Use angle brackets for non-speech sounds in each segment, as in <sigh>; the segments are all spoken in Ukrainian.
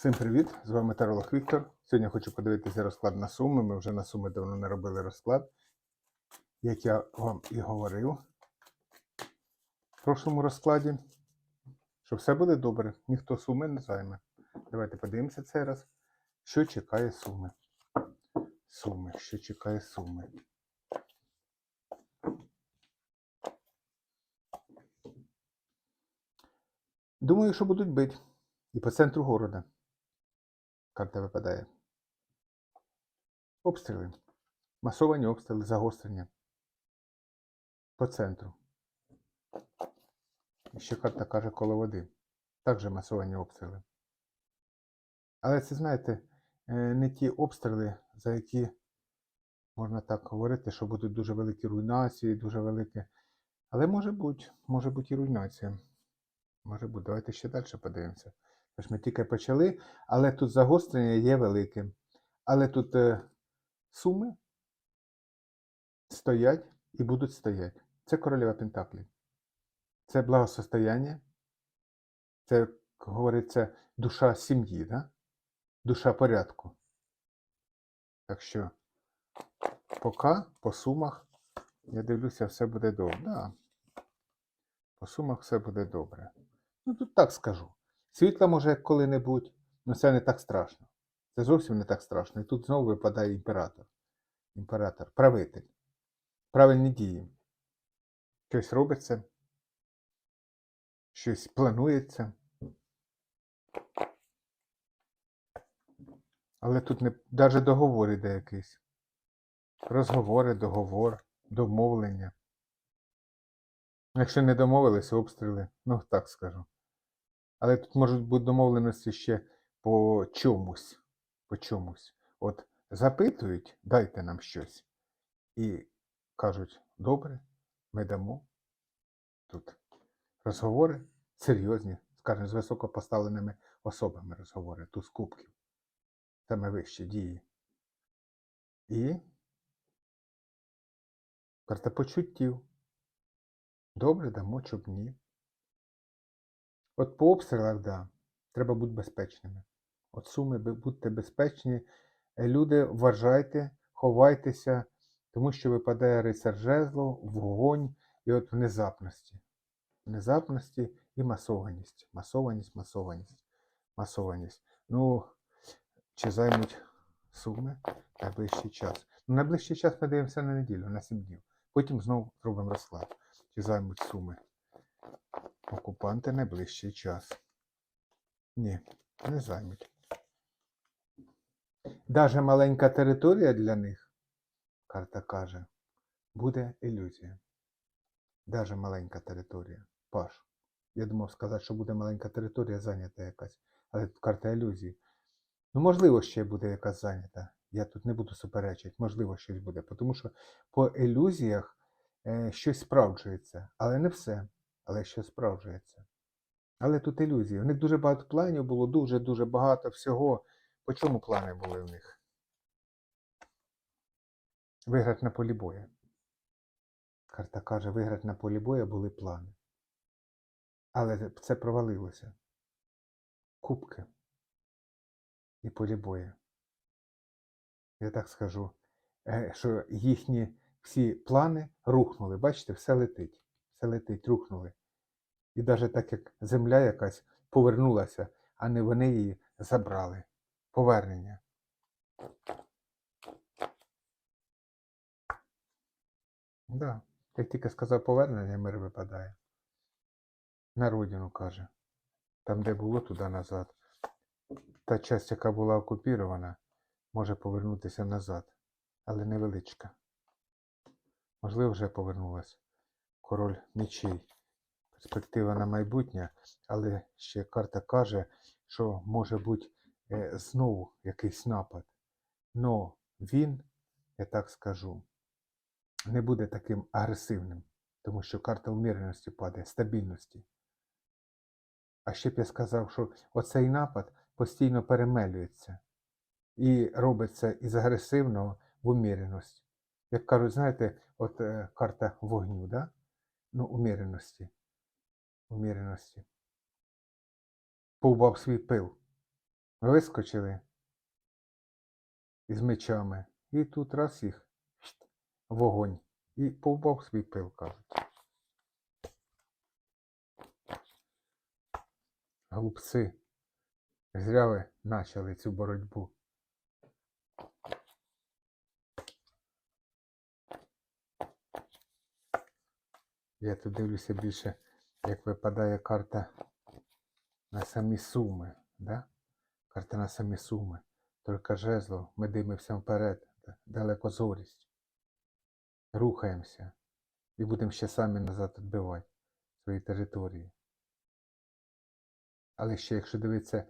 Всім привіт! З вами Таролог Віктор. Сьогодні хочу подивитися розклад на суми. Ми вже на суми давно не робили розклад. Як я вам і говорив в прошлому розкладі, що все буде добре, ніхто суми не займе. Давайте подивимося цей раз, що чекає суми. Суми, що чекає суми. Думаю, що будуть бити. І по центру города. Карта випадає. Обстріли. Масовані обстріли, загострення. По центру. Ще карта каже коло води. Також масовані обстріли. Але це, знаєте, е, не ті обстріли, за які можна так говорити, що будуть дуже великі руйнації, дуже великі. Але може бути, може бути і руйнація. Може бути. Давайте ще далі подивимося. Тож ми тільки почали, але тут загострення є велике. Але тут е, суми стоять і будуть стояти. Це королева Пентаклів. Це благосостояння. Це, як говориться, душа сім'ї, да? душа порядку. Так що, поки по сумах, я дивлюся, все буде добре. Да. По сумах все буде добре. Ну, тут так скажу. Світла може коли-небудь, але це не так страшно. Це зовсім не так страшно. І тут знову випадає імператор. Імператор, правитель. Правильні дії. Щось робиться, щось планується. Але тут не навіть договор іде якийсь. Розговори, договор, домовлення. Якщо не домовилися, обстріли, ну так скажу. Але тут можуть бути домовленості ще по чомусь. По чомусь. От запитують, дайте нам щось. І кажуть, добре, ми дамо. Тут розговори серйозні, скажімо, з високопоставленими особами розговори, туз кубків. Саме вищі дії. І карта почуттів. Добре, дамо, щоб ні. От по обстрілах, да, треба бути безпечними. От суми, будьте безпечні. Люди, вважайте, ховайтеся, тому що випадає рицар жезлу, вогонь і от внезапності. Внезапності і масованість. Масованість, масованість, масованість. Ну, чи займуть суми найближчий час? Ну, найближчий час ми дивимося на неділю, на 7 днів. Потім знову зробимо розклад. Чи займуть суми окупанти найближчий час? Ні, не займуть. Даже маленька територія для них, карта каже, буде ілюзія. Даже маленька територія. Паш. Я думав сказати, що буде маленька територія зайнята якась, але тут карта ілюзії. Ну, можливо, ще буде якась зайнята. Я тут не буду суперечити, можливо, щось буде. Тому що по ілюзіях е, щось справджується, але не все, але щось справджується. Але тут ілюзії. У них дуже багато планів було, дуже-дуже багато всього. По чому плани були в них? Виграти на полі бою. Карта каже, виграти на полі бою були плани. Але це провалилося. Кубки і полі бою. Я так скажу, е, що їхні всі плани рухнули. Бачите, все летить. Все летить, рухнули. І навіть так як земля якась повернулася, а не вони її забрали. Повернення. Да. Як тільки сказав повернення, мир випадає. На родину каже. Там, де було, туди назад. Та часть, яка була окупірована, може повернутися назад, але невеличка. Можливо, вже повернулася. Король мечей. Перспектива на майбутнє, але ще карта каже, що може бути е, знову якийсь напад. Но він, я так скажу, не буде таким агресивним, тому що карта уміреності падає, стабільності. А ще б я сказав, що оцей напад постійно перемелюється і робиться із агресивного в уміреність. Як кажуть, знаєте, от е, карта вогню, да? ну, уміреності. Уміреності. Повбав свій пил. вискочили із мечами. І тут раз їх <sniffs> вогонь. І повбав свій пил, кажуть. Глупці. Зря ви почали цю боротьбу. Я тут дивлюся більше, як випадає карта на самі суми. Да? Карта на самі суми. Тільки жезло, ми дивимося вперед, да- далекозорість. Рухаємося і будемо ще самі назад відбивати свої території. Але ще якщо дивитися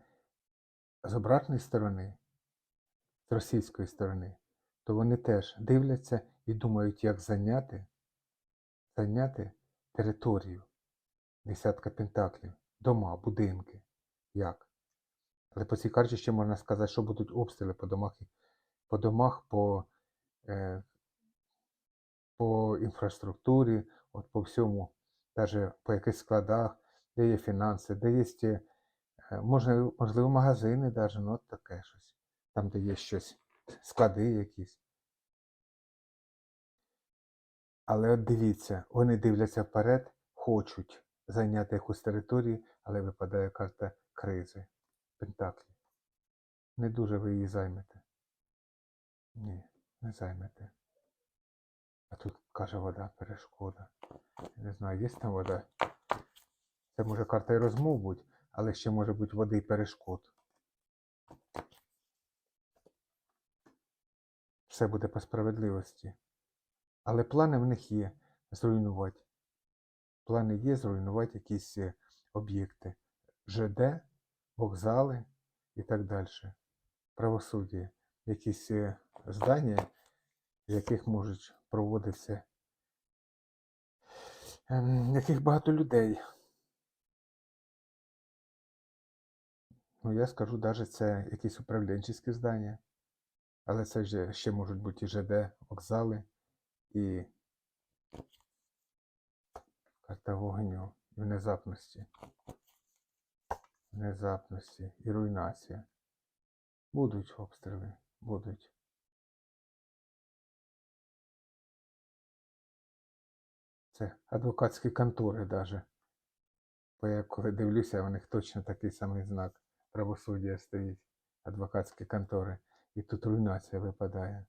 з обратної сторони, з російської сторони, то вони теж дивляться і думають, як зайняти, зайняти територію. Десятка пентаклів, дома, будинки. Як? Але по цій карті ще можна сказати, що будуть обстріли по домах, по домах, по, е, по інфраструктурі, от по всьому, навіть по якихось складах, де є фінанси, де є, е, можливо, можливо магазини, навіть, ну от таке щось. Там, де є щось, склади якісь. Але от дивіться, вони дивляться вперед, хочуть зайняти якусь територію, але випадає карта кризи, пентаклі. Не дуже ви її займете. Ні, не займете. А тут каже вода, перешкода. Я не знаю, є там вода. Це може карта і розмов бути, але ще може бути води і перешкод. Все буде по справедливості. Але плани в них є зруйнувати. Плани є зруйнувати якісь е, об'єкти. ЖД, вокзали і так далі. Правосуддя. Якісь е, здання, в яких можуть проводитися, ем, яких багато людей. Ну, я скажу, навіть це якісь управленчі здання. Але це вже ще можуть бути і ЖД, вокзали, і карта вогню, і внезапності. Внезапності і руйнація. Будуть обстріли, будуть. Це адвокатські контори даже. Бо я коли дивлюся, у них точно такий самий знак правосуддя стоїть. Адвокатські контори. І тут руйнація випадає.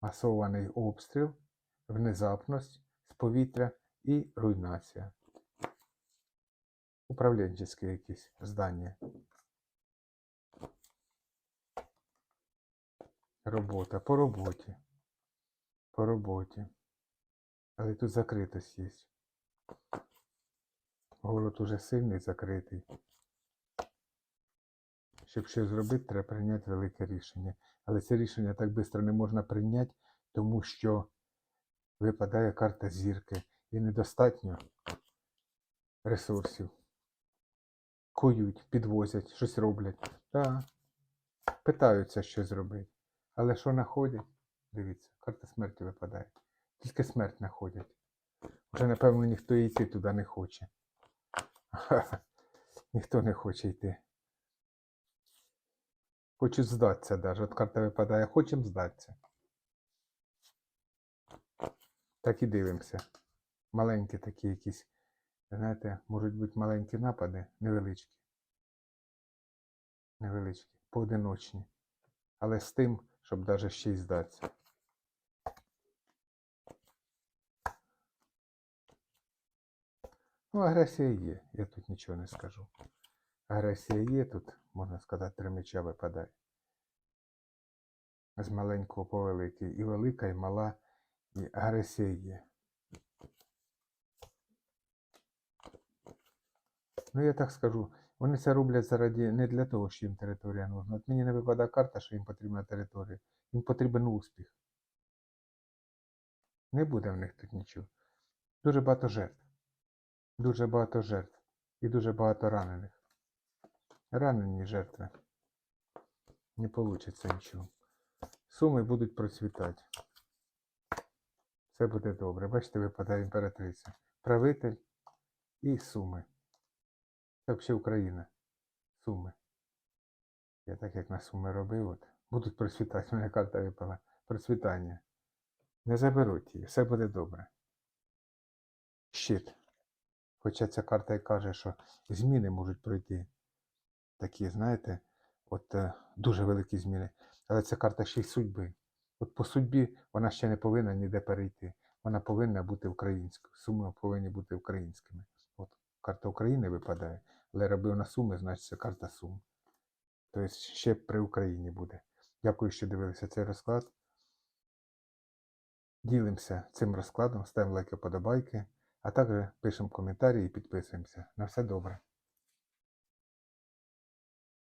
Масований обстріл, внезапність з повітря і руйнація. Управленчі якісь здання. Робота по роботі. По роботі. Але тут закритость є. Город уже сильний закритий. Щоб щось зробити, треба прийняти велике рішення. Але це рішення так швидко не можна прийняти, тому що випадає карта зірки і недостатньо ресурсів. Кують, підвозять, щось роблять. Так. Питаються щось зробити. Але що знаходять? Дивіться, карта смерті випадає. Тільки смерть знаходять. Вже, напевно, ніхто йти туди не хоче. <laughs> Ніхто не хоче йти. Хочуть здатися навіть. От карта випадає, хочемо здатися. Так і дивимося. Маленькі такі якісь, знаєте, можуть бути маленькі напади, невеличкі. Невеличкі, поодиночні. Але з тим, щоб навіть ще й здатися. Ну, агресія є, я тут нічого не скажу. Агресія є тут, можна сказати, три меча випадає. З маленького по великий. І велика, і мала, і агресія є. Ну, я так скажу, вони це роблять заради не для того, що їм територія нужна. От мені не випадає карта, що їм потрібна територія. Їм потрібен успіх. Не буде в них тут нічого. Дуже багато жертв. Дуже багато жертв. І дуже багато ранених. Ранені жертви. Не вийде нічого. Суми будуть процвітати. Все буде добре. Бачите, випадає імператриця. Правитель і суми. Це взагалі Україна. Суми. Я так як на суми робив, от, будуть процвітати, у мене карта випала. Процвітання. Не заберуть її, все буде добре. Щит. Хоча ця карта і каже, що зміни можуть пройти. Такі, знаєте, от е, дуже великі зміни. Але ця карта ще й судьби. От по судьбі вона ще не повинна ніде перейти. Вона повинна бути українською. Суми повинні бути українськими. Карта України випадає, але робив на суми, значить карта сум. Тобто ще при Україні буде. Дякую, що дивилися цей розклад. Ділимося цим розкладом, ставимо лайки, подобайки, а також пишемо коментарі і підписуємося. На все добре.